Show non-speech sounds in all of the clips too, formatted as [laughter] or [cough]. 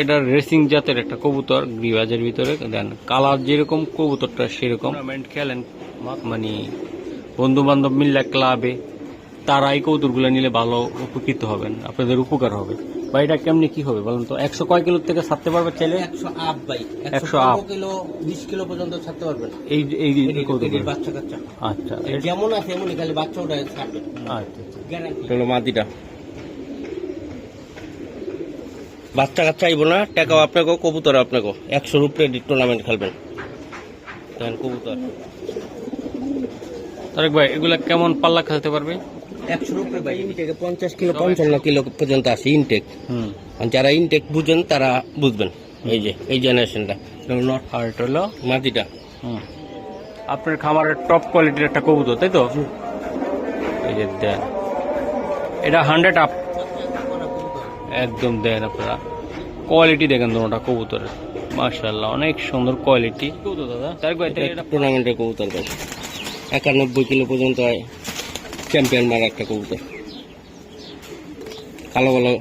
এটা রেসিং জাতের একটা কবুতর গ্রিবাজের ভিতরে। দেন কালার যেরকম কবুতরটা সেরকম। খেলেন মানে বন্ধু বান্ধব মিললে ক্লাবে তারা এই কবুতরগুলো নিলে ভালো উপকৃত হবেন আপনাদের উপকার হবে। বা এটা কেমনি কি হবে বলেন তো? একশো কয় কিলোর থেকে ছাড়তে পারবে চাইলে একশো আপ বাই একশো up। কিলো বিশ কিলো পর্যন্ত ছাড়তে পারবেন এই এই বাচ্চা কাচ্চা আচ্ছা। যেমন আছে এমনই খালি বাচ্চা ওটা ছাড়বে। আচ্ছা আচ্ছা। গ্যারান্টি হলো মাদিটা বাচ্চা কাচ্চা আইব না টাকাও আপনাকে কবুতর আপনাকে একশোর উপরে টুর্নামেন্ট খেলবেন। দেখেন কবুতর। তারেক ভাই এগুলা কেমন পাল্লা খেলতে পারবে? ইনটেকে পঞ্চাশ কিলো পঞ্চান্ন কিলো পর্যন্ত আসে ইনটেক হুম। যারা ইনটেক বুঝেন তারা বুঝবেন। এই যে এই জেনারেশনটা নট হলো আপনার খামারের টপ কোয়ালিটির একটা কবুতর তাই তো? এই যে এটা হান্ড্রেড আপ একদম দেন আপনারা। কোয়ালিটি দেখেন তোমরা কবুতরের। মার্শাল্লাহ অনেক সুন্দর কোয়ালিটি টুর্নামেন্টের কবুতর ভাই। একানব্বই কিলো পর্যন্ত হয়। চ্যাম্পিয়ন মারা একটা কবুতর। কালো কালো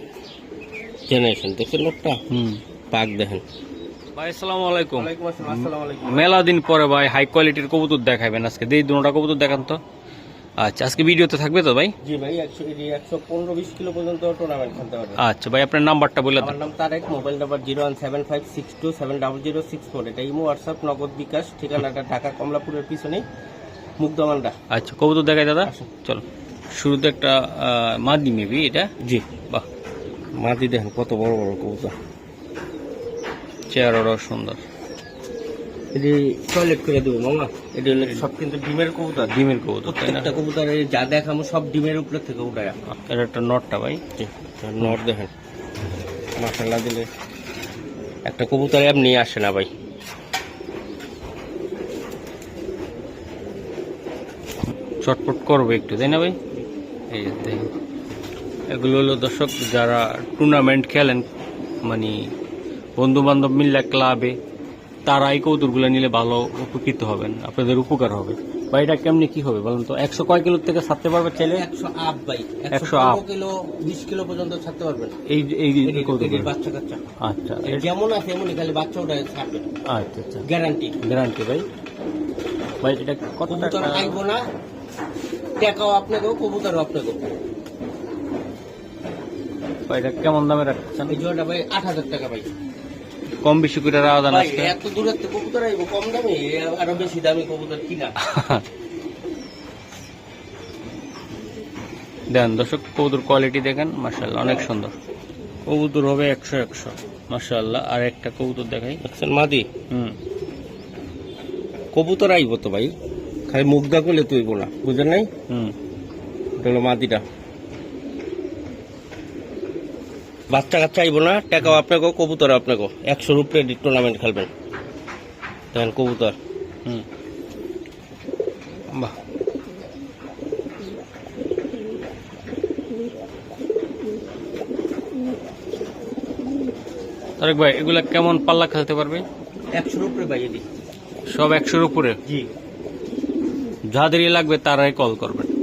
জেনারেশন দেখছেন লোকটা? হুম। পাক দেখেন। ভাই আসসালামু আলাইকুম। ওয়ালাইকুম আসসালাম আসসালামু আলাইকুম। মেলা দিন পরে ভাই হাই কোয়ালিটির কবুতর দেখাবেন আজকে। দেই দুটা কবুতর দেখান তো। আচ্ছা আজকে ভিডিওতে থাকবে তো ভাই? জি ভাই একশো পনেরো বিশ কিলো পর্যন্ত টুর্নামেন্ট খেলতে পারবে আচ্ছা ভাই আপনার নাম্বারটা বলে আমার নাম Tarek mobile number zero one seven five six two seven double zero six four. এটা ইমো হোয়াটসঅ্যাপ নগদ বিকাশ ঠিকানাটা ঢাকা কমলাপুরের পিছনে মুগ্ধমান্ডা আচ্ছা কবুতর দেখাই দাদা। চলো শুরুতে একটা মাদি মেবি এটা? জি। বাহ। মাদি দেখেন কত বড় বড় কবুতর। চেহারাটাও সুন্দর। এটি টয়লেট করে দেবো মামা। এটি হলো সব কিন্তু ডিমের কবুতর। ডিমের কবুতর প্রত্যেকটা কবুতরে যা দেখামো সব ডিমের উপরে থেকে উঠায় এটা একটা নটটা ভাই। নর দেখেন। মাসাল্লাহ দিলে একটা কবুতর এমনি আসে না ভাই। চটপট করবে একটু তাই না ভাই? এই এগুলো হলো দর্শক যারা টুর্নামেন্ট খেলেন মানে বন্ধু বান্ধব মিললে ক্লাবে তারা এই কৌতুকগুলো নিলে ভালো উপকৃত হবেন আপনাদের উপকার হবে। বা এটা কেমনি কি হবে বলেন তো? একশো কয় কিলোর থেকে ছাড়তে পারবে চাইলে একশো আপ বাই একশো up। কিলো বিশ কিলো পর্যন্ত ছাড়তে পারবেন এই এই বাচ্চা কাচ্চা। আচ্ছা। যেমন আছে এমনই খালি বাচ্চা ওটা ছাড়বে। আচ্ছা আচ্ছা। গ্যারান্টি। গ্যারান্টি ভাই। ভাই এটা কত টাকা? আইবো না। টাকাও আপনাকেও কবুতরও আপনাকেও। এটা কেমন দামে রাখছেন? এই জোড়াটা ভাই আট হাজার টাকা ভাই। কম বেশি করে আদান আসবে এত থেকে কবুতর আইবো কম দামে? আরও বেশি দামি কবুতর কিনা? [laughs] দেন দর্শক কবুতর কোয়ালিটি দেখেন মার্শাল্লাহ অনেক সুন্দর। কবুতর হবে একশো একশো। মার্শাল্লাহ আর একটা কবুতর দেখাই। দেখছেন মাদি? হুম। কবুতর আইব তো ভাই খালি মুগ্ধা করলে তুই না বুঝেন নাই? হুম। এটা হলো মাদিটা। বাচ্চা কাচ্চা আইব না টাকাও আপনাকে কবুতর আপনাকে। একশোর উপরে টুর্নামেন্ট খেলবেন। দেখেন কবুতর। হুম। বাহ। তারেক ভাই এগুলা কেমন পাল্লা খেলতে পারবে? একশোর উপরে ভাই এদি সব একশোর উপরে? জি। যাদেরই লাগবে তারাই কল করবেন।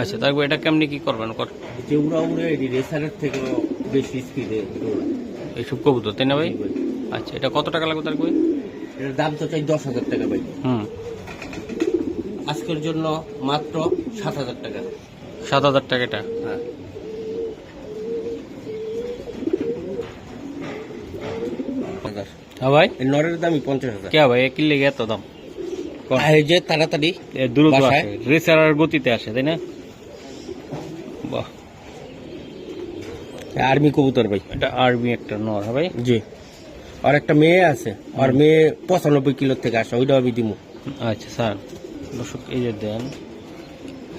আচ্ছা তারপর এটা কেমনি কি করবেন? কর। যে উড়া রেসারের থেকে বেশি স্পিডে এইসব কবুতর তাই না ভাই? আচ্ছা এটা কত টাকা লাগবে তারপর? এটার দাম তো চাই দশ হাজার টাকা ভাই। হুম। আজকের জন্য মাত্র সাত হাজার টাকা। সাত হাজার টাকা এটা? হ্যাঁ। হ্যাঁ ভাই? নরের দামই পঞ্চাশ হাজার। কে ভাই? কিনলে এত দাম? যে তাড়াতাড়ি দ্রুত? আসে। রেসার গতিতে আসে তাই না? আর্মি কবুতর ভাই। এটা আর্মি একটা নর হ্যাঁ ভাই? জি। আর একটা মেয়ে আছে আর মেয়ে পঁচানব্বই কিলো থেকে আসে ওইটা আমি দিমু। আচ্ছা স্যার। দর্শক এই যে দেন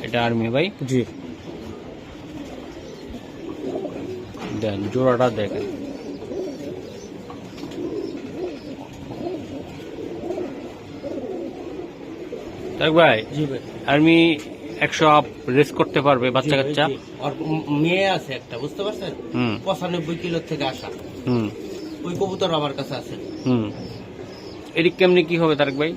এটা আর্মি ভাই? জি। দেন জোড়াটা দেখেন। ভাই জি ভাই। আর্মি একশো আপ রেস করতে পারবে বাচ্চা কাচ্চা। মেয়ে আছে একটা বুঝতে পারছেন? পঁচানব্বই কিলো থেকে আসা। হুম। ওই কবুতর আমার কাছে আছে। হুম। এটি কেমনি কি হবে তারক ভাই?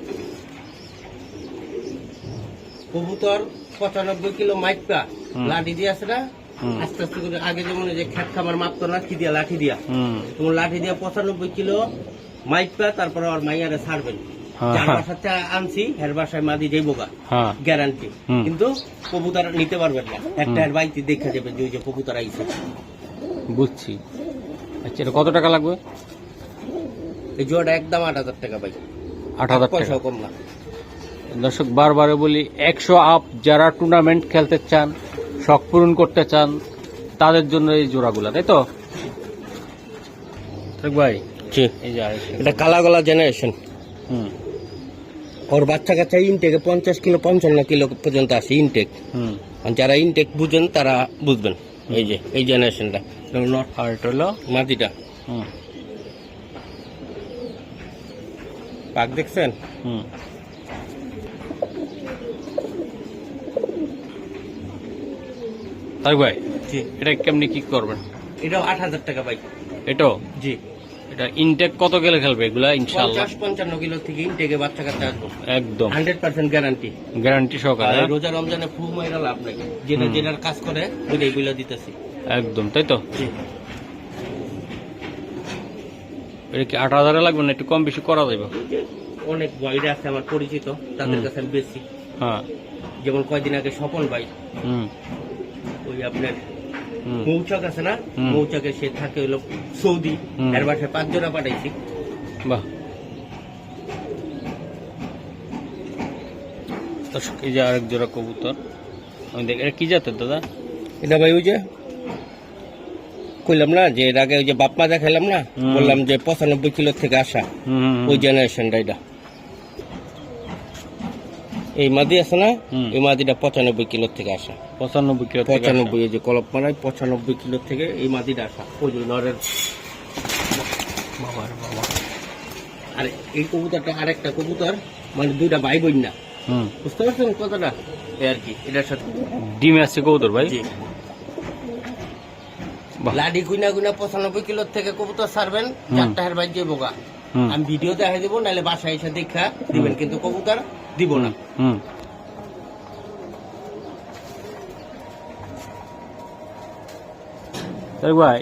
কবুতর পঁচানব্বই কিলো মাইকা লাঠি দিয়ে আছে না? আস্তে আস্তে করে আগে যেমন যে খ্যাট খাবার মাপতো না কি দিয়া লাঠি দিয়া। তোমার লাঠি দিয়া পঁচানব্বই কিলো মাইপা তারপরে আর মাইয়ারে ছাড়বেন। যার হ্যাঁ। বাসাতে আনছি হের বাসায় মাদি যাইব গা হ্যাঁ। গ্যারান্টি কিন্তু কবুতর নিতে পারবেন না। একটা হের বাইতে দেখা যাবে যে ওই যে কবুতর আইছে। বুঝছি। আচ্ছা এটা কত টাকা লাগবে? এই জোড়াটা একদম আট হাজার টাকা পাই আট হাজার কম না। দর্শক বারবারে বলি একশো আপ যারা টুর্নামেন্ট খেলতে চান শখ পূরণ করতে চান তাদের জন্য এই জোড়াগুলা তাই তো? ভাই জি। এটা কালা গলা জেনারেশন হুম। ওর বাচ্চা কাচ্চা ইনটেকে পঞ্চাশ কিলো পঞ্চান্ন কিলো পর্যন্ত আসে ইনটেক হুম। যারা ইনটেক বুঝেন তারা বুঝবেন। এই যে এই জেনারেশনটা। নট হলো মাটিটা। পাক দেখছেন? হুম। ভাই জি। এটা কেমনি কি করবেন? এটাও আট হাজার টাকা পাই এটাও? জি। এটা ইনটেক কত গেলে খেলবে? এগুলা ইনশাল্লাহ পঞ্চাশ পঞ্চান্ন কিলো থেকে ইনটেকে বাচ্চা কাচ্চা আসব। একদম। হান্ড্রেড পার্সেন্ট গ্যারান্টি গ্যারান্টি সহকারে হ্যাঁ? রোজা রমজানে ফু মাইরা লাভ নাই। যেটা। যেটার কাজ করে ওইটাই বইলা দিতেছি। একদম তাই তো? এটা কি আট হাজারে লাগবে না একটু কম বেশি করা যাবে অনেক বয়রা আছে আমার পরিচিত তাদের কাছে বেশি। হ্যাঁ। যেমন কয়দিন আগে স্বপন ভাই। হুম। ওই আপনার মৌচাক আছে না। মৌচাকে সে থাকে হলো সৌদি। এর বাসায় পাঁচ জোড়া পাঠাইছি। বাহ। দর্শক এই যে আরেক জোড়া কবুতর। আমি দেখ এটা কি জাতের দাদা? এটা ভাই ওই যে কইলাম না যে এর আগে ওই যে বাপ মাজা খেলাম না বললাম যে পঁচানব্বই কিলো থেকে আসা। ওই জেনারেশনটা এটা। এই মাদি আছে না? এই মাদিটা পঁচানব্বই কিলো থেকে আসা। পঁচানব্বই কিলো পঁচানব্বই এই যে কলপ মারাই পঁচানব্বই কিলো থেকে এই মাদিটা আসা। যে নরের বাবা। আর এই কবুতরটা আরেকটা কবুতর মানে দুইটা ভাই বোন না। বুঝতে পারছেন কথাটা? এই আর কি এটার সাথে। ডিমে আছে কবুতর ভাই? লাডি গুইনা গুইনা পঁচানব্বই কিলোর থেকে কবুতর সারবেন। চারটা হের বাইর যে বোকা। আমি ভিডিও দেখাই দেবো নাহলে বাসায় এসে দেখা দিবেন কিন্তু কবুতর দিব না। ভাই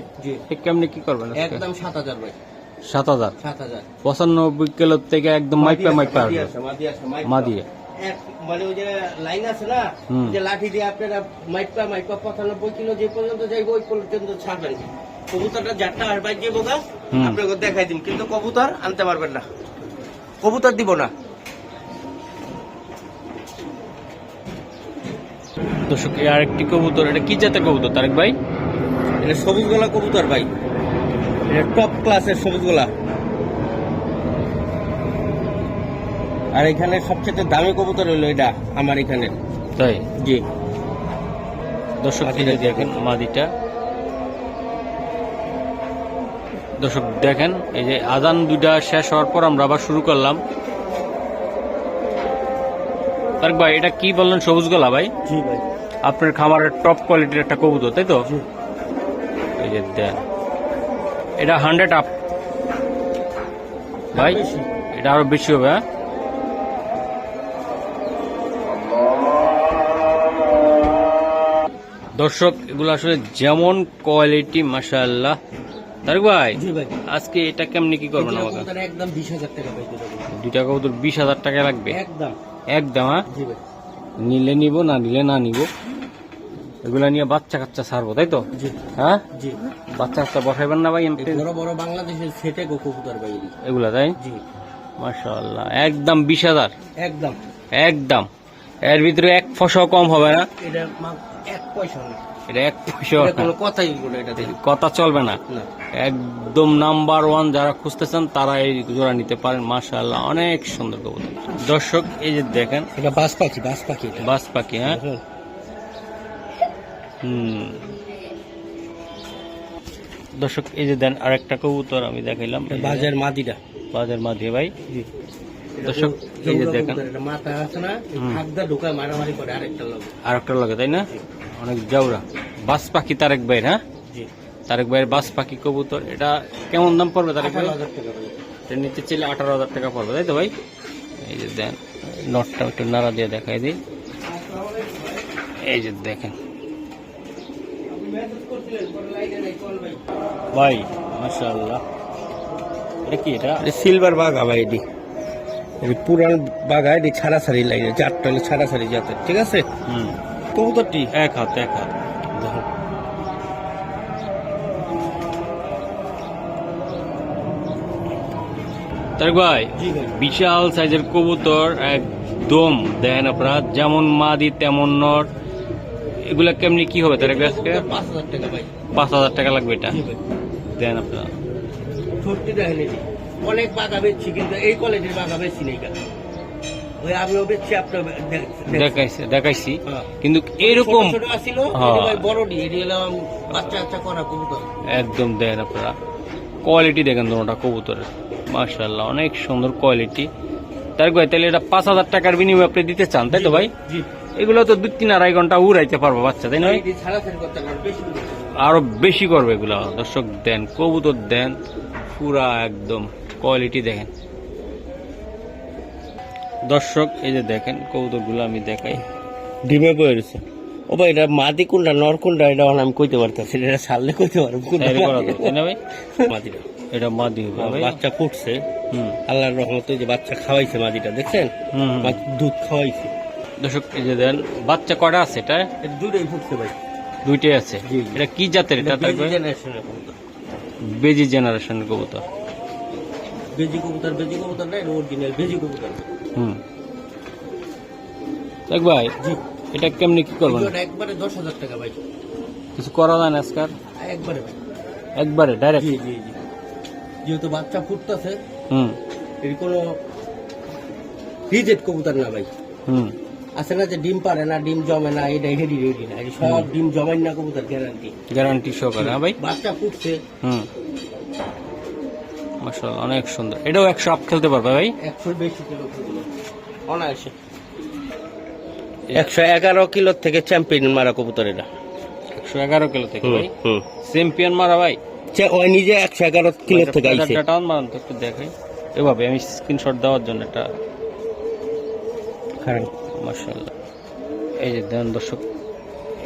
কেমনি কি করবেন একদম সাত হাজার ভাই। সাত হাজার? পঁচানব্বই কিলো থেকে একদম মাইপা মাইপা মানে ওই যে লাইন আছে না যে লাঠি দিয়ে আপনারা মাইপা মাইপা পঁচানব্বই কিলো যে পর্যন্ত যাইবো ওই পর্যন্ত ছাড়বেন। কবুতরটা যারটা বোকা আপনাকে দেখাই দিন কিন্তু কবুতর আনতে পারবেন না। কবুতর দিব না। দর্শক আরেকটি কবুতর এটা কি জাতের কবুতর তারেক ভাই? এটা সবুজ গলা কবুতর ভাই। এটা টপ ক্লাসের সবুজ গলা আর এখানে সবচেয়ে দামি কবুতর হলো এটা আমার এখানে। তাই? জি। দর্শক দেখেন মাদিটা। দর্শক দেখেন এই যে আজান দুইটা শেষ হওয়ার পর আমরা আবার শুরু করলাম। তারেক ভাই এটা কি বললেন? সবুজ গলা ভাই? জি ভাই। আপনার খামারের টপ কোয়ালিটির একটা কবুতর তাই তো। এই যে দেন এটা হান্ড্রেড আপ ভাই এটা আরও বেশি হবে হ্যাঁ? দর্শক এগুলো আসলে যেমন কোয়ালিটি মাশাআল্লাহ। তারক ভাই আজকে এটা কেমনি কি করবেন আমাকে? একদম বিশ হাজার টাকা পাই দুটো কবুতর। দুইটা কবুতর বিশ হাজার টাকা লাগবে? একদম। একদম হ্যাঁ? নিলে নিব না নিলে না নিব। এগুলা নিয়ে বাচ্চা কাচ্চা ছাড়বো তাই তো? হ্যাঁ? বাচ্চা কাচ্চা বসাইবেন না ভাই এই বড় বড় বাংলাদেশের সেটে গো কবুতর ভাই এগুলা। তাই? মাশাআল্লাহ একদম বিশ হাজার? একদম। একদম। এর ভিতরে এক ফসল কম হবে না? এটা এক পয়সা না এটা এক পয়সা কোনো কথাই বলে এটা কথা চলবে না। একদম নাম্বার ওয়ান যারা খুঁজতেছেন তারা এই জোড়া নিতে পারেন। মাশাআল্লাহ অনেক সুন্দর কবুতর। দর্শক এই যে দেখেন এটা বাস পাখি বাস পাখি বাস পাখি হ্যাঁ? হুম। দর্শক এই যে দেন আরেকটা কবুতর আমি দেখাইলাম। বাজার মাদিটা বাজার মাঝে ভাই। দর্শক এই যে দেখেন। মাথা আছে না? এই হুম। মারামারি করে আরেকটা লোক। আর একটা লাগে তাই না? অনেক জাউরা। বাস পাখি তারেক ভাইয়ের হ্যাঁ? জি। তারেক ভাইয়ের বাস পাখি কবুতর এটা কেমন দাম পড়বে তারেক ভাই? ভাই এটা নিতে চাইলে আঠারো হাজার টাকা পড়বে তাই তো ভাই? এই যে দেন নটটা একটু নাড়া দিয়ে দেখাই দিই। এই যে দেখেন। ভাই মাশাআল্লাহ। এটা কি এটা? সিলভার বাঘা ভাই এটি। পুরান বাঘা এটি ছাড়া ছাড়ি লাগে চারটা হলে ছাড়া ছাড়ি জাতের ঠিক আছে? হুম। কবুতরটি? এক হাত এক হাত। তারেক ভাই বিশাল সাইজের কবুতর একদম দেখেন আপনারা যেমন মাদি তেমন নর। এগুলা কেমনি কি হবে তারেক ভাই আজকে? পাঁচ হাজার টাকা ভাই। পাঁচ হাজার টাকা লাগবে এটা? দেন আপনারা। অনেক বাঘা বেচছি কিন্তু এই কোয়ালিটির বাঘা বেচছি নেই কেন? ওই আমিও বেচছি আপনার দেখাইছে দেখাইছি। হ্যাঁ। কিন্তু এরকম ছোট আসিল হ্যাঁ। এটি ভাই বড়ডি এটি হলো বাচ্চা বাচ্চা করা কবুতর। একদম দেন আপনারা। কোয়ালিটি দেখেন কবুতরের। অনেক সুন্দর কোয়ালিটি ভাই তাহলে এটা পাঁচ হাজার টাকার বিনিময়ে আপনি দিতে চান তাই তো ভাই? এগুলো তো দুই তিন আড়াই ঘণ্টা উড়াইতে পারব বাচ্চা তাই করে। আরও বেশি করবে এগুলো। দর্শক দেন কবুতর দেন পুরা একদম কোয়ালিটি দেখেন। দর্শক এই যে দেখেন কবুতরগুলো আমি দেখাই। ডিমে পড়েছে ও ভাই এটা মাদি কোনটা নর কোনটা? এটা আমি কইতে পারতেছি। এটা সারলে কইতে পারব কোনটা? ভাই? মাদিটা। এটা মাদি বাচ্চা ফুটছে আল্লাহর রহমতে যে বাচ্চা খাওয়াইছে মাদিটা দেখছেন। বাচ্চা দুধ খাওয়াইছে। দর্শক এই যে দেন বাচ্চা কটা আছে এটা? দুটোই ফুটছে ভাই। দুইটাই আছে। এটা কি জাতের এটা এটা বেজি জেনারেশনের কবুতর। বেজি জেনারেশনের কবুতর। বেজি কবুতর বেজি কবুতর না এটা অরিজিনাল বেজি কবুতর। হুম। দেখ ভাই জি। এটা কেমনি কি করবেন? এটা একবারে দশ হাজার টাকা ভাই। কিছু করা যায় না আজকাল? একবারে একবারে ডাইরেক্ট জি জি জি। যেহেতু বাচ্চা ফুটতেছে হুম। এর কোনো রিজেক্ট কবুতর না ভাই। হুম। আছে না যে ডিম পারে না ডিম জমে না এটা হেডি রেডি না। সব ডিম জমাই না কবুতর গ্যারান্টি গ্যারান্টি সহকারে হ্যাঁ ভাই? বাচ্চা ফুটছে। হুম। মাশাআল্লাহ অনেক সুন্দর। এটাও একশো আপ খেলতে পারবে ভাই? কিলো অনায়াসে। একশো এগারো কিলোর থেকে চ্যাম্পিয়ন মারা কবুতর এটা। একশো এগারো কিলো থেকে ভাই? চ্যাম্পিয়ন মারা ভাই? ওই নিজে একশো এগারো কিলোর থেকে আইছে। ডাটাউন মারান তো একটু দেখাই। এভাবে আমি স্ক্রিনশট দেওয়ার জন্য এটা খারাপ মাশাআল্লাহ। এই যে দেন দর্শক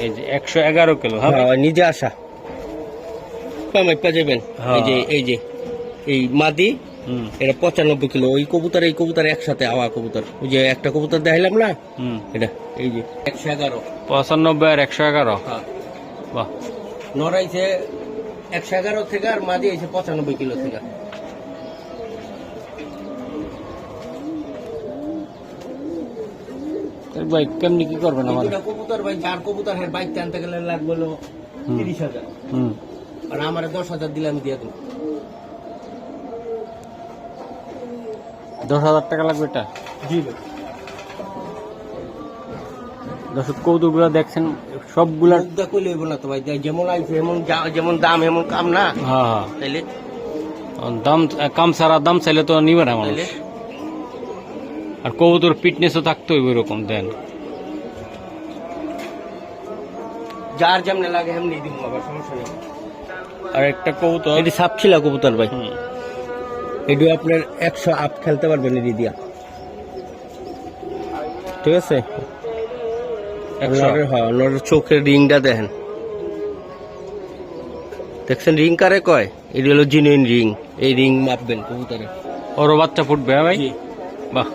এই যে একশো এগারো কিলো হ্যাঁ হ্যাঁ, ওই নিজে আসা। পামাইপা যাবেন হ্যাঁ। এই যে এই যে। এই মাদি এটা পঁচানব্বই কিলো। ওই কবুতর এই কবুতর একসাথে আওয়া কবুতর। ওই যে একটা কবুতর দেখাইলাম না? এটা এই যে একশো এগারো। পঁচানব্বই আর একশো এগারো? হ্যাঁ। বাহ। নড়াইছে একশো এগারো থেকে আর মাদি আইছে পঁচানব্বই কিলো থেকে। ভাই কেমনি কি করবেন আমার কবুতর ভাই যার কবুতর হের বাইক আনতে গেলে লাগবে তিরিশ হাজার। হুম। আর আমার দশ হাজার দিলে আমি দিয়ে দেবো। দশ হাজার টাকা লাগবে এটা? জি। দর্শক কৌতুকগুলো দেখছেন সবগুলা কইলে হইব না তো ভাই যেমন আইছে এমন যেমন দাম এমন কাম না? হ্যাঁ হ্যাঁ। তাইলে? দাম কাম সারা দাম চাইলে তো নিবে না মানুষ। আর কবুতর ফিটনেসও থাকতে হইব এরকম দেন। যার যেমন লাগে এমনি দিব আবার সমস্যা নেই। আর একটা কবুতর এটি সাপ ছিল কবুতর ভাই। হুম, আপনার একশো আপ খেলতে পারবেন এটি দিয়া ঠিক আছে? হ্যাঁ নরের চোখের রিংটা দেখেন। দেখছেন রিং কারে কয়? এটি হলো জিনুইন রিং এই রিং মাপবেন কবুতরে। ওরও বাচ্চা ফুটবে হ্যাঁ ভাই? বাহ।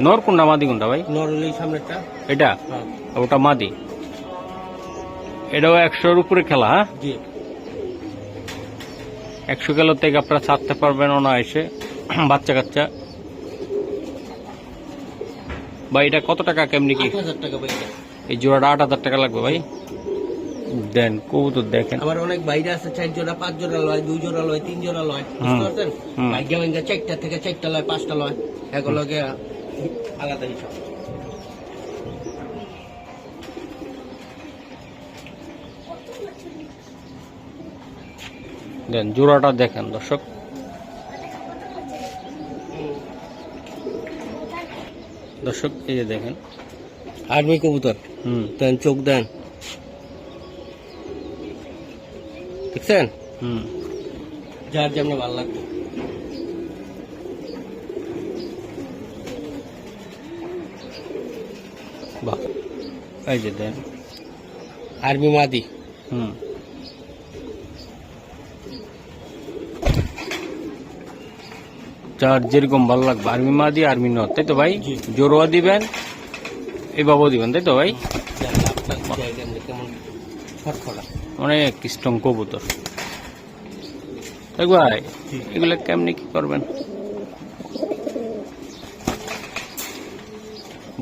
নর কোনটা মাদি কোনটা ভাই? নর হলো এই সামনেরটা। এটা? হ্যাঁ। ওটা মাদি। এটাও একশোর উপরে খেলা হ্যাঁ? জি। একশো কিলো থেকে আপনারা ছাড়তে পারবেন ওনা এসে [clears throat] বাচ্চা কাচ্চা। ভাই এটা কত টাকা কেমনি কি। এই জোড়াটা আট হাজার টাকা লাগবে ভাই। দেন কবুতর দেখেন। আবার অনেক বাইরে আছে চার জোড়া পাঁচ জোড়া লয় দুই জোড়া লয় তিন জোড়া লয়। বুঝতে পারছেন। ভাগ্য ভাঙ্গা চারটা থেকে চারটা লয় পাঁচটা লয়। এগুলোকে আলাদা হিসাব দেন জোড়াটা দেখেন দর্শক। দর্শক এই যে দেখেন। আর্মি কবুতর? হুম। দেন চোখ দেন। দেখছেন? হুম। যার যেমন ভালো লাগবে। বাহ। এই যে দেন। আর্মি মাদি। হুম। যার যেরকম ভালো লাগবে। আর্মি মা দিয়ে আর্মি নট তাই তো ভাই। জোরোয়া দিবেন এভাবেও দিবেন তাই তো ভাই? অনেক স্ট্রং কবুতর। ভাই। এগুলো কেমনি কি করবেন?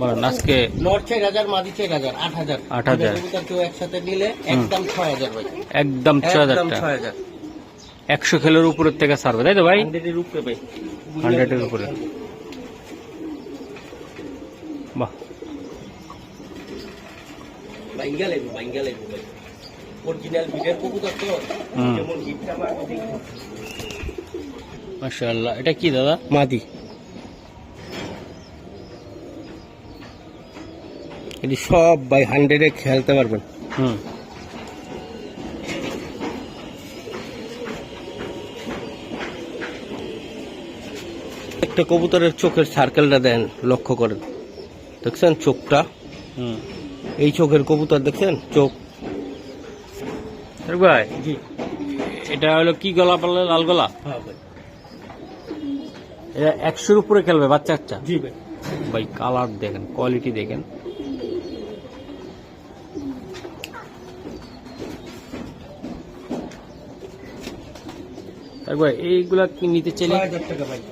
বলেন আজকে নর চার হাজার মাদি চার হাজার আট হাজার। আট হাজার। কেউ একসাথে নিলে একদম ছয় হাজার ভাই। একদম ছ হাজার ছয় হাজার। একশো খেলোর উপরের থেকে ছাড়বে তাই তো ভাই? উপরে ভাই। হান্ড্রেডের উপরে। বাহ। বাইঙ্গা লাগবে বাইঙ্গা লাগবে অরিজিনাল বিডের কবুতর তো। যেমন হিটটা মারবে মাশাআল্লাহ। এটা কি দাদা? মাদি। এটি সব বাই হান্ড্রেডে খেলতে পারবেন। হুম। একটা কবুতরের চোখের সার্কেলটা দেন লক্ষ্য করেন। দেখছেন চোখটা? এই চোখের কবুতর দেখছেন? চোখ। ভাই জি। এটা হলো কি গলা পারলে লাল গলা? হ্যাঁ ভাই। এটা একশোর উপরে খেলবে বাচ্চা বাচ্চা জি ভাই। ভাই কালার দেখেন কোয়ালিটি দেখেন। দেখ ভাই এইগুলা কি নিতে চাইলে টাকা ভাই।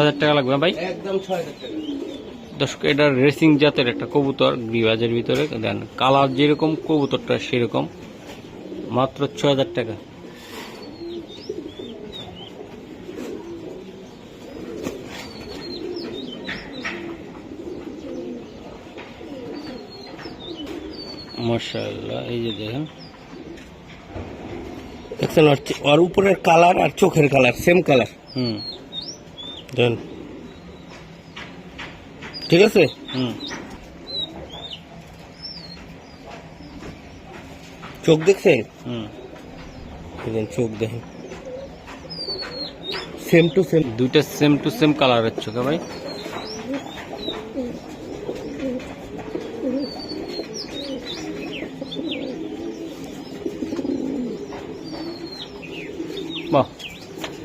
হাজার টাকা লাগবে ভাই? একদম ছয় হাজার টাকা। দর্শক এটা রেসিং জাতের একটা কবুতর গ্রিবাজের ভিতরে। দেন কালার যেরকম কবুতরটা সেরকম। মাত্র ছ হাজার টাকা। মাশাআল্লাহ এই যে দেখেন। দেখছেন ওর উপরের কালার আর চোখের কালার সেম কালার হুম। দেন। ঠিক আছে? হুম। চোখ দেখছেন হুম। চোখ দেখেন। সেম টু সেম দুইটা সেম টু সেম কালারের চোখে ভাই।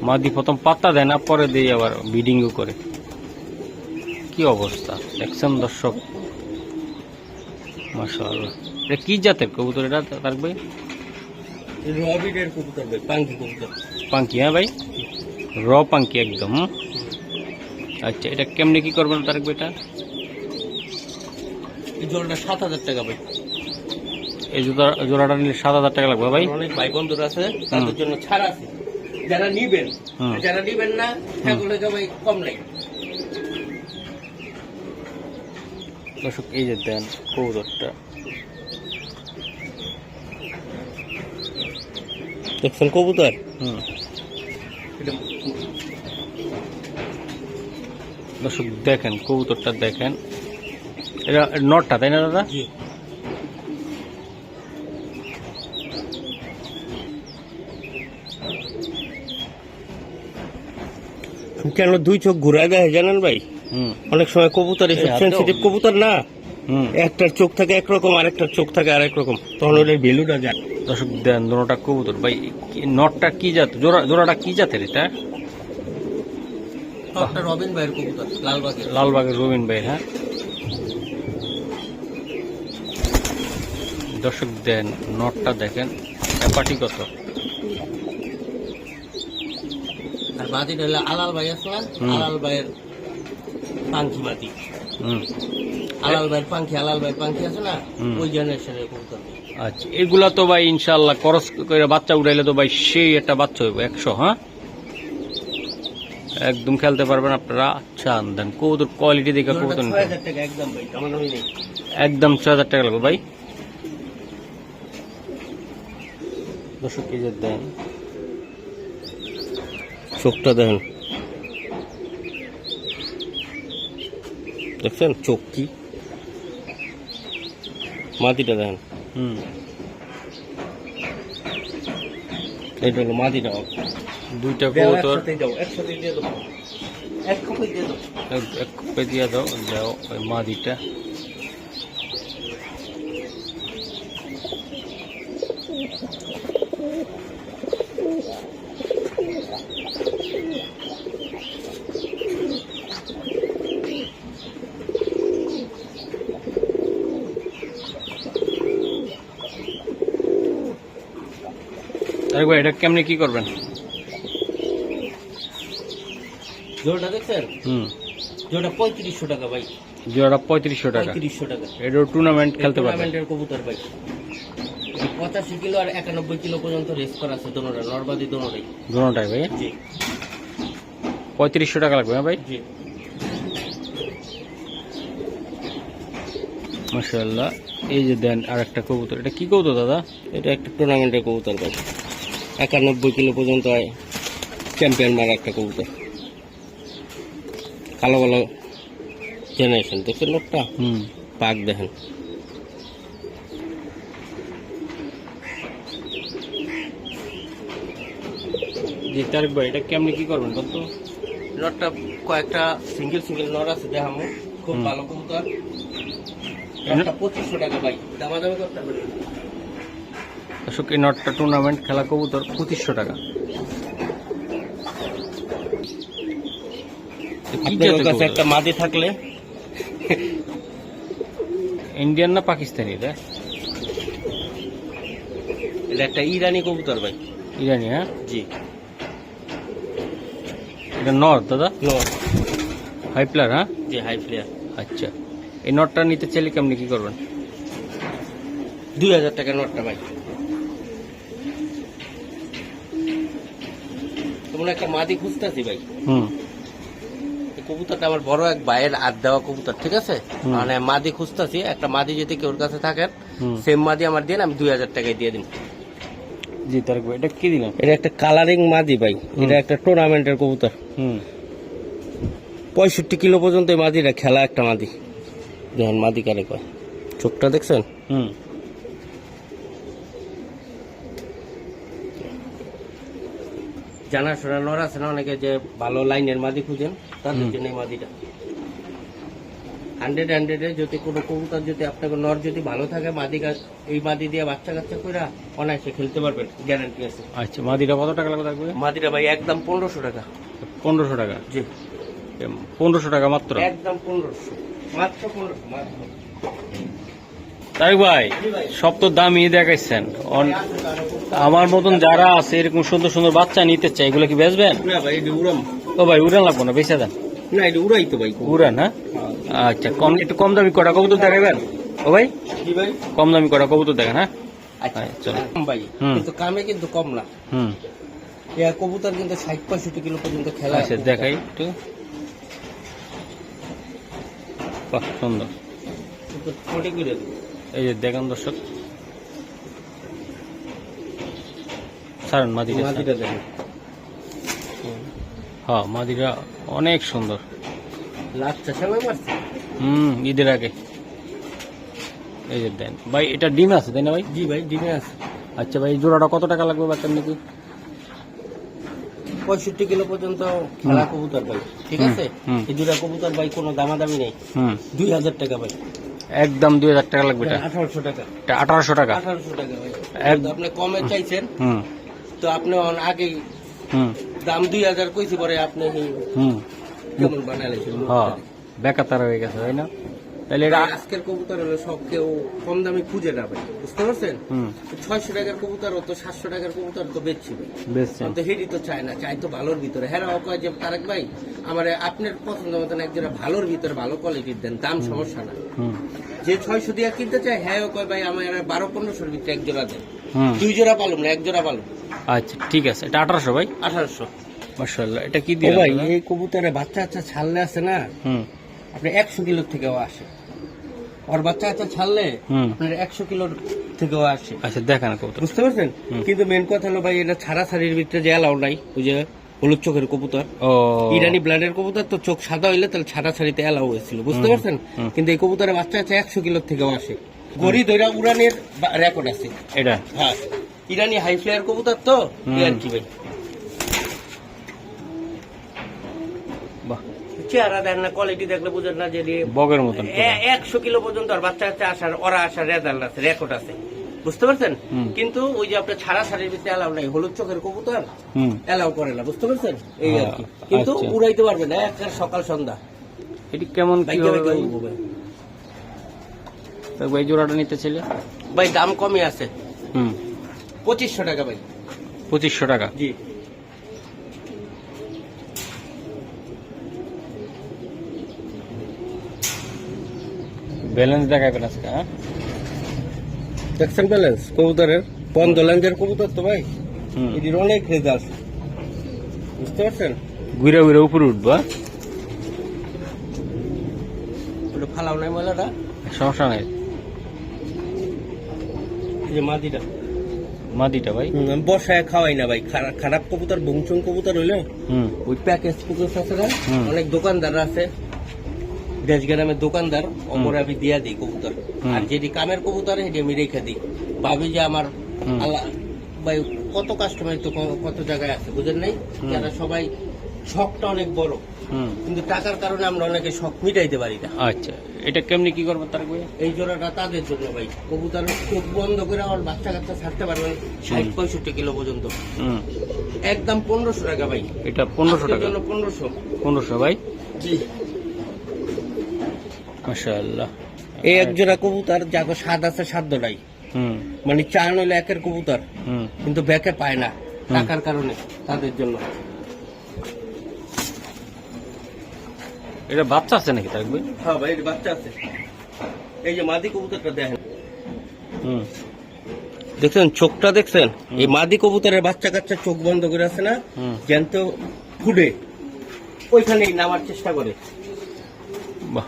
মাদি প্রথম পাতা দেয় না পরে দিয়ে আবার বিডিংও করে। কি অবস্থা? দেখছেন দর্শক। মাশাআল্লাহ। এটা কি জাতের কবুতর এটা তার ভাই? রবিডের কবুতর ভাই পাঙ্কি কবুতর। পাঙ্কি হ্যাঁ ভাই? র পাঙ্কি একদম? আচ্ছা এটা কেমনে কি করবেন তারেক ভাই এটা? এই জলটা সাত হাজার টাকা ভাই। এই জোড়া জোড়াটা নিলে সাত হাজার টাকা লাগবে ভাই। অনেক ভাই বন্ধুরা আছে তাদের জন্য ছাড় আছে। যারা নিবেন। যারা নিবেন না সেগুলো ভাই কম নাই দর্শক এই যে দেন কৌদরটা দেখছেন কবুতর? দর্শক দেখেন কবুতরটা দেখেন। এটা নটটা তাই না দাদা? কেন দুই চোখ ঘুরায় দেয় জানেন ভাই? হুম। অনেক সময় কবুতর এসব সেন্সিটিভ কবুতর না? হুম। একটার চোখ থাকে একরকম আরেকটার চোখ থাকে আরেক রকম তখন ওটার ভ্যালুটা যায়। দর্শক দেন দুটা কবুতর। ভাই কি- নটটা কি জাত? জোড়া জোড়াটা কি জাতের এটা? রবিন ভাইয়ের কবুতর লালবাগের। লালবাগের রবিন ভাই হ্যাঁ। দর্শক দেন নটটা দেখেন ব্যাপারটি কত বাদিটা হলো আলাল ভাই আছে আলাল ভাইয়ের পাঙ্খি হুম। আলাল ভাইয়ের পাঙ্খি আলাল ভাইয়ের পাঙ্খি আছে না? ওই জেনারেশনের কবুতর আচ্ছা এগুলা তো ভাই ইনশাল্লাহ করস করে বাচ্চা উঠাইলে তো ভাই সেই একটা বাচ্চা হইব একশো হ্যাঁ? একদম খেলতে পারবেন আপনারা। আচ্ছা দেন কৌতুর কোয়ালিটি দেখে জোড়াটা কৌতুর ছয় হাজার টাকা একদম একদম লাগবে ভাই। দর্শক এই দেন চোখটা দেখেন। দেখছেন? চোখ কি? মাটিটা দেখেন। হুম। এটা হলো মাটিটা। দুইটা কৌতর একসাথে দিয়ে দাও। এক কপি দিয়ে দাও। এক- দিয়ে দাও দাও ওই মাদিটা ভাই এটা কেমনি কি করবেন? জোড়াটা দেখছেন? হুম। জোড়া পঁয়ত্রিশশো টাকা ভাই। জোড়া পঁয়ত্রিশশো টাকা। পঁয়ত্রিশশো টাকা। এটাও টুর্নামেন্ট খেলতে পারবেন টুর্নামেন্টের কবুতর ভাই। পঁচাশি কিলো আর একানব্বই কিলো পর্যন্ত রেস করা আছে দোনোটা নর্মাদি দোনোটাই। ভাই? জি। পঁয়ত্রিশশো টাকা লাগবে হ্যাঁ ভাই? জি। মাশাআল্লাহ। এই যে দেন আর একটা কবুতর। এটা কি কবুতর দাদা? এটা একটা টুর্নামেন্টের কবুতর ভাই। একানব্বই কিলো পর্যন্ত হয়। চ্যাম্পিয়ন মারা একটা কবুতর। কালো কালো জেনারেশন দেখছেন লোকটা? হুম। পাক দেখেন। জি তারেক ভাই এটা কেমনি কি করবেন কত নটটা কয়েকটা সিঙ্গেল সিঙ্গেল নট আছে দেখামো। খুব ভালো কবুতর। পঁচিশশো টাকা ভাই। দামাদামি করতে পারবেন দর্শক এই নটটা টুর্নামেন্ট খেলা কবুতর পঁচিশশো টাকা। কাছে একটা মাদি থাকলে? ইন্ডিয়ান না পাকিস্তানি? এটা? এটা একটা ইরানি কবুতর ভাই। ইরানি হ্যাঁ? জি। এটা নর্থ দাদা? নো হাই প্লেয়ার হ্যাঁ? জি হাই প্লেয়ার আচ্ছা। এই নটটা নিতে চাইলে কেমনি কি করবেন? দুই হাজার টাকা নটটা ভাই। একটা মাদি খুঁজতেছি ভাই। হুম। কবুতরটা আমার বড় এক দেওয়া কবুতর ঠিক আছে? মানে মাদি খুঁজতেছি একটা মাদি যদি কেউর কাছে থাকেন সেম মাদি আমার দিন আমি দুই হাজার টাকায় দিয়ে দিন জি তারেক ভাই এটা কি দিলেন? এটা একটা কালারিং মাদি ভাই এটা একটা টুর্নামেন্টের কবুতর। হুম। পঁয়ষট্টি কিলো পর্যন্ত মাদিটা খেলা একটা মাদি। দেখেন মাদি কারে কয়। চোখটা দেখছেন? হুম। জানাশোনা নর আছে না অনেকে যে ভালো লাইনের মাদি খুঁজেন তাদের। জন্য এই মাদিটা। হান্ড্রেড হান্ড্রেডে যদি কোনো কবুতর যদি আপনাকে নর যদি ভালো থাকে মাদি গাছ- এই মাদি দিয়ে বাচ্চা কাচ্চা করে অনায়াসে খেলতে পারবেন গ্যারান্টি আছে। আচ্ছা মাদিটা কত টাকা লাগবে থাকবে? মাদিটা ভাই একদম পনেরোশো টাকা। পনেরোশো টাকা? জি। পনেরোশো টাকা মাত্র? একদম পনেরোশো। মাত্র পনেরোশো মাত্র। তারেক ভাই সব তো দামই দেখাইছেন। আমার মতন যারা আছে এরকম সুন্দর সুন্দর বাচ্চা নিতে চাই এগুলো কি বেচবেন? ও ভাই উড়ান লাগবো না বেচে দেন। না এটা উড়াই তো ভাই উড়ান হ্যাঁ? আচ্ছা কম একটু কম দামি কটা কবুতর দেখাবেন? ও ভাই? ভাই? কম দামি কটা কবুতর দেখেন হ্যাঁ? চলো। ভাই হুম। কিন্তু কামে কিন্তু কম না। হুম। এ কবুতর কিন্তু ষাট পঁয়ষট্টি কিলো পর্যন্ত খেলা আচ্ছা দেখাই একটু। সুন্দর। এই যে দেখেন দর্শক। মাদিটা। মাদিটা হ্যাঁ মাদিরা অনেক সুন্দর। হুম ঈদের আগে। এই যে দেন। ভাই এটা ডিম আছে তাই না ভাই? জি ভাই ডিমে আছে। আচ্ছা ভাই জোড়াটা কত টাকা লাগবে বা কেমনি কি পঁয়ষট্টি কিলো পর্যন্ত খেলা কবুতর ভাই ঠিক আছে? এই দুটা কবুতর ভাই কোনো দামাদামি নেই। হুম। দুই হাজার টাকা ভাই। একদম দুই হাজার টাকা লাগবে আঠারোশো টাকা। আঠারোশো টাকা। আঠারোশো টাকা আপনি কমে চাইছেন? হুম। তো আপনি আগে দাম দুই হাজার কইছি পরে আপনি কেমন বানাইলেছেন হ্যাঁ বেকাতার হয়ে গেছে তাই না? তাহলে এটা আজকের কবুতর হলো সব কেউ কম দামে খুঁজে না ভাই বুঝতে পারছেন? ছয়শো টাকার কবুতর তো সাতশো টাকার কবুতর তো বেচছি ভাই। তো হেডি তো চায় না চাই তো ভালোর ভিতরে। হ্যাঁ ও কয় যে তারেক ভাই আমার আপনার পছন্দ মতন একজোড়া ভালোর ভিতরে ভালো কোয়ালিটির দেন দাম সমস্যা না। যে ছয়শো দিয়ে কিনতে চায় হ্যাঁ ও কয় ভাই আমার বারো পনেরোশোর ভিতরে এক জোড়া দেন দুই জোড়া পালুম না এক জোড়া পালুম। আচ্ছা ঠিক আছে। এটা আঠারোশো ভাই? আঠারোশো। মার্শাল্লাহ এটা কি দিয়ে ভাই এই কবুতরে বাচ্চা বাচ্চা ছাড়লে আছে না? হুম। আপনি একশো কিলোর থেকেও আসে। ওর বাচ্চা বাচ্চা ছাড়লে আপনার একশো কিলোর থেকেও আসে। আচ্ছা দেখান কবুতর। বুঝতে পারছেন? কিন্তু মেন কথা হলো ভাই এটা ছাড়া ছাড়ির ভিতরে যে অ্যালাউ নাই ওই যে হলুদ চোখের কবুতর। ইরানি ব্লাডের কবুতর তো চোখ সাদা হইলে তাহলে ছাড়া ছাড়িতে অ্যালাউ হয়েছিল বুঝতে পারছেন? কিন্তু এই কবুতরের বাচ্চা আছে একশো কিলোর থেকেও আসে। গড়ি দৈরা উড়ানের রেকর্ড আছে। এটা? হ্যাঁ। ইরানি হাই ফ্লায়ার কবুতর তো। আর কি ভাই। চেহারা দেন না কোয়ালিটি দেখলে বুঝেন না যে বগের মতন একশো কিলো পর্যন্ত আর বাচ্চা কাচ্চা আসার ওরা আসার রেজাল্ট আছে রেকর্ড আছে। বুঝতে পারছেন? কিন্তু ওই যে আপনার ছাড়া ছাড়ির ভিতরে অ্যালাউ নাই হলুদ চোখের কবুতর? অ্যালাউ করে না বুঝতে পারছেন? এই আর কি। আচ্ছা। কিন্তু উড়াইতে পারবে না এক সকাল সন্ধ্যা। এটি কেমন কি হবে? ভাই। জোড়াটা নিতে ছিল ভাই দাম কমই আছে। হুম। পঁচিশশো টাকা ভাই। পঁচিশশো টাকা। জি। ব্যালেন্স দেখাবেন আজকে হ্যাঁ? দেখছেন ব্যালেন্স? কবুতরের লেন্সের কবুতর তো ভাই। এটির অনেক রেজাল্ট বুঝতে পারছেন? ঘুরে ঘুরে উপরে উঠবো হ্যাঁ? ফালাও নাই ময়লাটা? সমস্যা নেই। এই যে মাদিটা। মাদিটা ভাই। বসায় খাওয়াই না ভাই। খারাপ কবুতর বংচং কবুতর হইলে হুম। ওই প্যাকেজ আছে অনেক দোকানদার আছে। দেশ গ্রামের দোকানদার ওপরে আমি দিয়া দিই কবুতর। আর যেটি কামের কবুতর সেটি আমি রেখে দিই। ভাবি যে আমার। আল্লাহ ভাই কত কাস্টমার তো কত জায়গায় আছে বুঝেন নাই। যারা সবাই শখটা অনেক বড়। কিন্তু টাকার কারণে আমরা অনেকে শখ মিটাইতে পারি না। আচ্ছা এটা কেমনি কি করব তার এই জোড়াটা তাদের জন্য ভাই। কবুতর চোখ বন্ধ করে আমার বাচ্চা কাচ্চা ছাড়তে পারবেন ষাট পঁয়ষট্টি কিলো পর্যন্ত। একদম পনেরোশো টাকা ভাই। এটা পনেরোশো টাকা? পনেরোশো। পনেরোশো ভাই? জি। মাশাআল্লাহ। এই এক জোড়া কবুতর যাকে স্বাদ আছে সাধ্য নাই। হুম। মানে চান হইলে একের কবুতর হুম। কিন্তু ব্যাকে পায় না টাকার কারণে তাদের জন্য। এটা বাচ্চা আছে নাকি থাকবে হ্যাঁ ভাই এর বাচ্চা আছে। এই যে মাদি কবুতরটা দেখেন। হুম। দেখছেন চোখটা দেখছেন? এই মাদি কবুতরের বাচ্চা কাচ্চা চোখ বন্ধ করে আছে না জ্যান্ত ফুডে ওইখানেই নামার চেষ্টা করে। বাহ।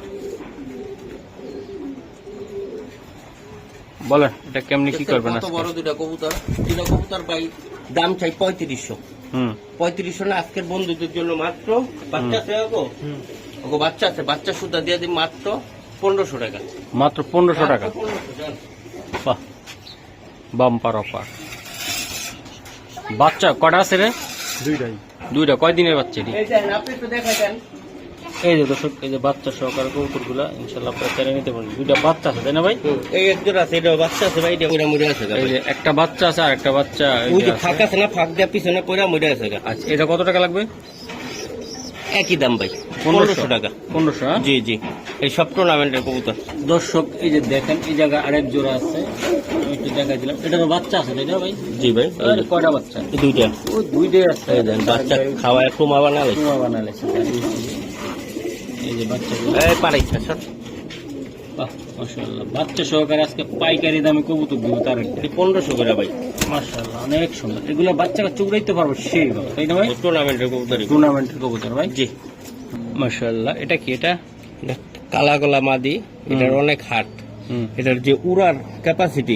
বলেন এটা কেমনি কি করবেন কত আজকে? বড় দুটা কবুতর? দুটা কবুতর ভাই দাম চাই পঁয়ত্রিশশো। হুম। পঁয়ত্রিশশো না আজকের বন্ধুদের জন্য মাত্র বাচ্চা আছে ওগো? ওগো বাচ্চা আছে বাচ্চা সুদ্ধা দিয়ে দিই মাত্র পনেরোশো টাকা। মাত্র পনেরোশো টাকা? মাত্র 1500 জান। বাহ। Bumper offer. বাচ্চা কটা আছে রে? দুইটাই। দুইটা কয় দিনের বাচ্চা এটি? এই দেন আপনি একটু দেখা দেন। এই যে দর্শক এই যে বাচ্চা সহকারে কবুতরগুলা ইনশাল্লাহ আপনারা চাইলে নিতে পারেন দুইটা বাচ্চা আছে তাই না ভাই? এই একজন আছে এটা বাচ্চা আছে ভাই এটা পয়রা মরে আছে এই যে একটা বাচ্চা আছে আর একটা বাচ্চা ওই যে। ফাঁক আছে না ফাঁক দেওয়া পিছনে পয়রা মরে আছে আচ্ছা এটা কত টাকা লাগবে? একই দাম ভাই পনেরোশো। টাকা। পনেরোশো হ্যাঁ? জি জি। এই সব টুর্নামেন্টের কবুতর। দর্শক এই যে দেখেন এই জায়গায় আরেক জোড়া আছে একটু জায়গায় দিলাম। এটা তো বাচ্চা আছে তাই না ভাই? জি ভাই কয়টা বাচ্চা? দুইটা। ওই দুইটাই আছে। বাচ্চা খাওয়া কুমা বানালে। কুমা বানালে এই যে বাচ্চাগুলো এই সব বাহ মাশাআল্লাহ। বাচ্চা সহকারে আজকে পাইকারি দামে কবুতর দিব তার একটা। এই পনেরোশো করে ভাই। মাশাআল্লাহ অনেক সুন্দর। এগুলো বাচ্চা কাচ্চা পারব সেই তাই না ভাই? টুর্নামেন্টের কবুতর টুর্নামেন্টের কবুতর ভাই। জি। মাশাআল্লাহ এটা কি এটা? কালা গলা মাদি এটার অনেক হাট হুম। এটার যে উড়ার ক্যাপাসিটি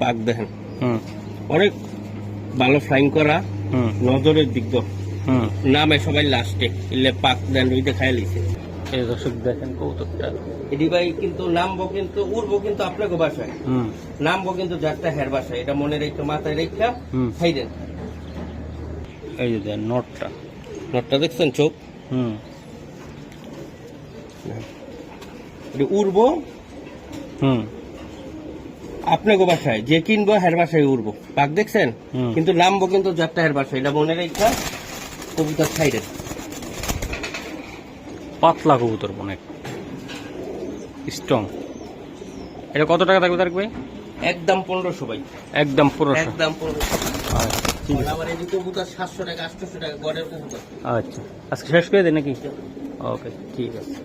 পাক দেখেন। হুম। অনেক ভালো ফ্লাইং করা হুম। নজরের দিক নামে সবাই লাস্টে ইলে পাক দেন ওইটা খাই লিছে। এই দর্শক দেখেন এটি ভাই কিন্তু নামবো কিন্তু উড়বো কিন্তু আপনাকে বাসায়। নামবো কিন্তু হের বাসায়। এটা মনে রেখে মাথায় রেখা খাই দেন। এই যে দেন নটটা। নটটা দেখছেন চোখ? হুম। এটি উড়বো। হুম। আপনাকে বাসায় যে কিনবো হের বাসায় উড়বো। বাঘ দেখছেন। কিন্তু নামবো কিন্তু যাত্রা হের বাসায়। এটা মনে রেখা কবিতা খাই দেন। পাতলা কবুতর অনেক স্ট্রং। এটা কত টাকা থাকবে থাকবে একদম পনেরোশো ভাই। একদম পনেরোশো। একদম পনেরোশো। আচ্ছা আচ্ছা। আজকে শেষ করে দেন নাকি? ওকে ঠিক আছে।